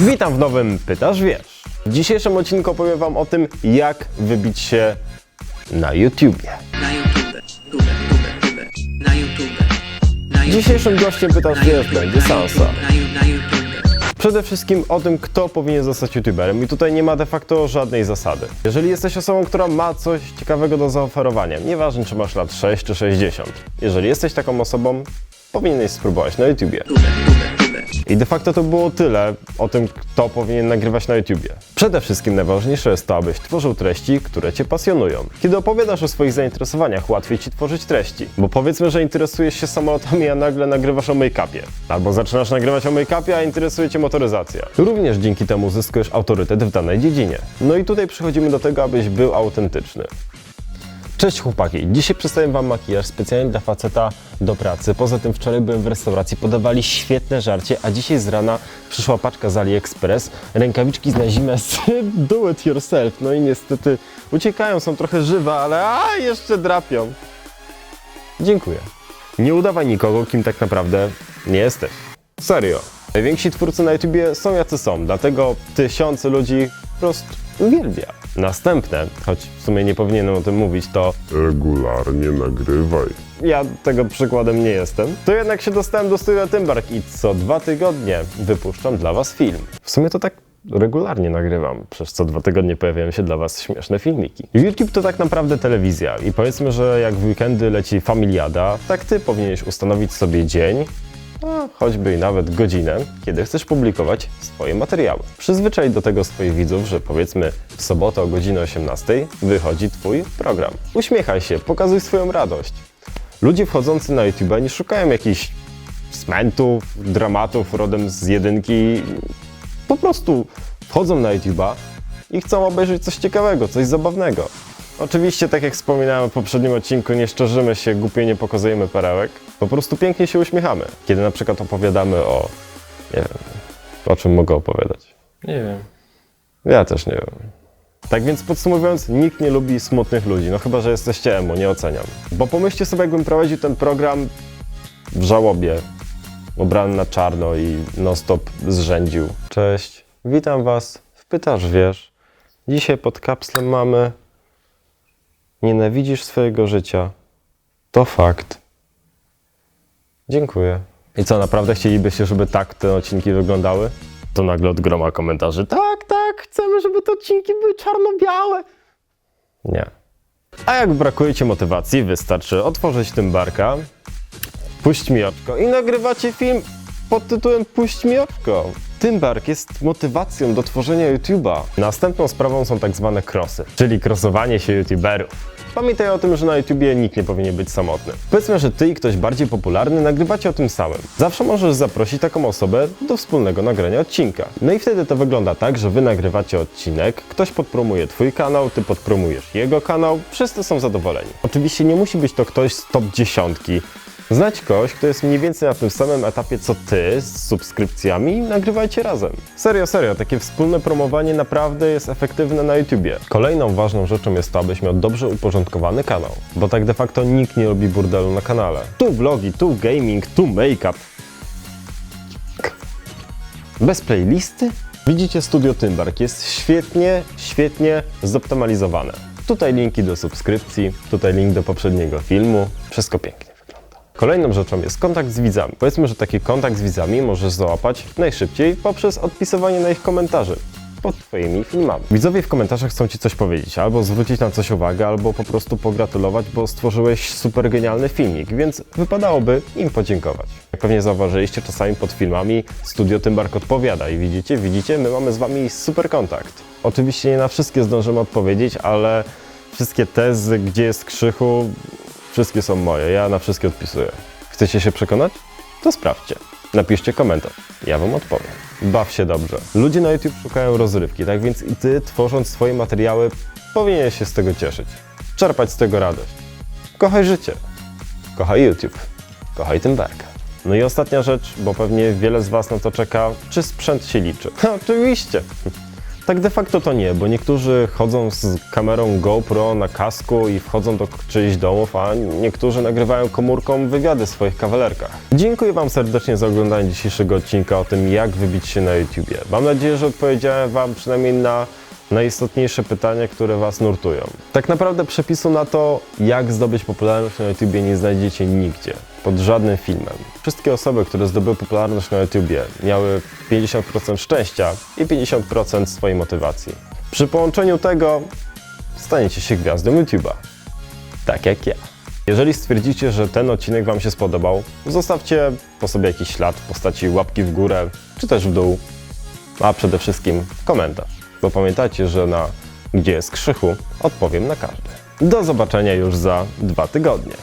Witam w nowym Pytasz Wiesz. W dzisiejszym odcinku opowiem Wam o tym, jak wybić się na YouTubie. na YouTube, tube, tube, tube, na YouTube, na YouTube, Dzisiejszym gościem Pytasz na Wiesz będzie na Sansa. Na, Ju- na YouTube. Przede wszystkim o tym, kto powinien zostać YouTuberem i tutaj nie ma de facto żadnej zasady. Jeżeli jesteś osobą, która ma coś ciekawego do zaoferowania, nieważne czy masz lat 6 czy 60, jeżeli jesteś taką osobą, powinieneś spróbować na YouTubie. I de facto to było tyle o tym, kto powinien nagrywać na YouTubie. Przede wszystkim najważniejsze jest to, abyś tworzył treści, które Cię pasjonują. Kiedy opowiadasz o swoich zainteresowaniach, łatwiej Ci tworzyć treści. Bo powiedzmy, że interesujesz się samolotami, a nagle nagrywasz o make-upie. Albo zaczynasz nagrywać o make-upie, a interesuje Cię motoryzacja. Również dzięki temu zyskujesz autorytet w danej dziedzinie. No i tutaj przechodzimy do tego, abyś był autentyczny. Cześć chłopaki, dzisiaj przedstawię wam makijaż specjalnie dla faceta do pracy. Poza tym wczoraj byłem w restauracji, podawali świetne żarcie, a dzisiaj z rana przyszła paczka z AliExpress, rękawiczki na zimę z do it yourself. No i niestety uciekają, są trochę żywe, ale a jeszcze drapią. Dziękuję. Nie udawaj nikogo, kim tak naprawdę nie jesteś. Serio. Najwięksi twórcy na YouTubie są jacy są, dlatego tysiące ludzi po prostu uwielbia. Następne, choć w sumie nie powinienem o tym mówić, to Regularnie nagrywaj. ja tego przykładem nie jestem, to jednak się dostałem do studia Tymbark i co dwa tygodnie wypuszczam dla Was film. W sumie to tak regularnie nagrywam, przez co dwa tygodnie pojawiają się dla Was śmieszne filmiki. YouTube to tak naprawdę telewizja i powiedzmy, że jak w weekendy leci familiada, tak Ty powinieneś ustanowić sobie dzień, a choćby i nawet godzinę, kiedy chcesz publikować swoje materiały. Przyzwyczaj do tego swoich widzów, że powiedzmy w sobotę o godzinie 18 wychodzi Twój program. Uśmiechaj się, pokazuj swoją radość. Ludzie wchodzący na YouTube nie szukają jakichś smentów, dramatów rodem z jedynki. Po prostu wchodzą na YouTube'a i chcą obejrzeć coś ciekawego, coś zabawnego. Oczywiście, tak jak wspominałem w poprzednim odcinku, nie szczerzymy się, głupie nie pokazujemy perełek. Po prostu pięknie się uśmiechamy. Kiedy na przykład opowiadamy o... nie wiem, o czym mogę opowiadać. Nie wiem. Ja też nie wiem. Tak więc podsumowując, nikt nie lubi smutnych ludzi, no chyba, że jesteście emo, nie oceniam. Bo pomyślcie sobie, jakbym prowadził ten program w żałobie, ubrany na czarno i non-stop zrzędził. Cześć, witam was w Pytasz Wiesz. Dzisiaj pod kapslem mamy Nienawidzisz swojego życia. To fakt. Dziękuję. I co, naprawdę chcielibyście, żeby tak te odcinki wyglądały? To nagle od groma komentarzy. Tak, tak, chcemy, żeby te odcinki były czarno-białe. Nie. A jak brakuje ci motywacji, wystarczy otworzyć tym barka, puść mi oczko i nagrywacie film pod tytułem Puść mi oczko. Tymbark jest motywacją do tworzenia YouTube'a. Następną sprawą są tak zwane crossy, czyli crossowanie się YouTuberów. Pamiętaj o tym, że na YouTubie nikt nie powinien być samotny. Powiedzmy, że ty i ktoś bardziej popularny nagrywacie o tym samym. Zawsze możesz zaprosić taką osobę do wspólnego nagrania odcinka. No i wtedy to wygląda tak, że wy nagrywacie odcinek, ktoś podpromuje twój kanał, ty podpromujesz jego kanał, wszyscy są zadowoleni. Oczywiście nie musi być to ktoś z top dziesiątki, Znać kogoś, kto jest mniej więcej na tym samym etapie co ty, z subskrypcjami, i nagrywajcie razem. Serio, serio, takie wspólne promowanie naprawdę jest efektywne na YouTubie. Kolejną ważną rzeczą jest to, abyś miał dobrze uporządkowany kanał, bo tak de facto nikt nie lubi burdelu na kanale. Tu vlogi, tu gaming, tu make-up. Bez playlisty? Widzicie Studio Tymbark, jest świetnie, świetnie zoptymalizowane. Tutaj linki do subskrypcji, tutaj link do poprzedniego filmu, wszystko pięknie. Kolejną rzeczą jest kontakt z widzami. Powiedzmy, że taki kontakt z widzami możesz załapać najszybciej poprzez odpisywanie na ich komentarzy pod Twoimi filmami. Widzowie w komentarzach chcą Ci coś powiedzieć, albo zwrócić na coś uwagę, albo po prostu pogratulować, bo stworzyłeś super genialny filmik, więc wypadałoby im podziękować. Jak pewnie zauważyliście, czasami pod filmami Studio Tymbark odpowiada i widzicie, widzicie, my mamy z Wami super kontakt. Oczywiście nie na wszystkie zdążymy odpowiedzieć, ale wszystkie tezy, gdzie jest krzychu, wszystkie są moje, ja na wszystkie odpisuję. Chcecie się przekonać? To sprawdźcie. Napiszcie komentarz. Ja wam odpowiem. Baw się dobrze. Ludzie na YouTube szukają rozrywki, tak więc i ty, tworząc swoje materiały, powinieneś się z tego cieszyć. Czerpać z tego radość. Kochaj życie. Kochaj YouTube. Kochaj Tymbarka. No i ostatnia rzecz, bo pewnie wiele z was na to czeka, czy sprzęt się liczy? Oczywiście. Tak de facto to nie, bo niektórzy chodzą z kamerą GoPro na kasku i wchodzą do czyichś domów, a niektórzy nagrywają komórką wywiady w swoich kawalerkach. Dziękuję Wam serdecznie za oglądanie dzisiejszego odcinka o tym, jak wybić się na YouTubie. Mam nadzieję, że odpowiedziałem Wam przynajmniej na najistotniejsze pytania, które Was nurtują. Tak naprawdę przepisu na to, jak zdobyć popularność na YouTubie nie znajdziecie nigdzie, pod żadnym filmem. Wszystkie osoby, które zdobyły popularność na YouTubie miały 50% szczęścia i 50% swojej motywacji. Przy połączeniu tego staniecie się gwiazdą YouTube'a. Tak jak ja. Jeżeli stwierdzicie, że ten odcinek Wam się spodobał, zostawcie po sobie jakiś ślad w postaci łapki w górę, czy też w dół, a przede wszystkim komentarz. Bo pamiętajcie, że na Gdzie jest Krzychu odpowiem na każdy. Do zobaczenia już za dwa tygodnie.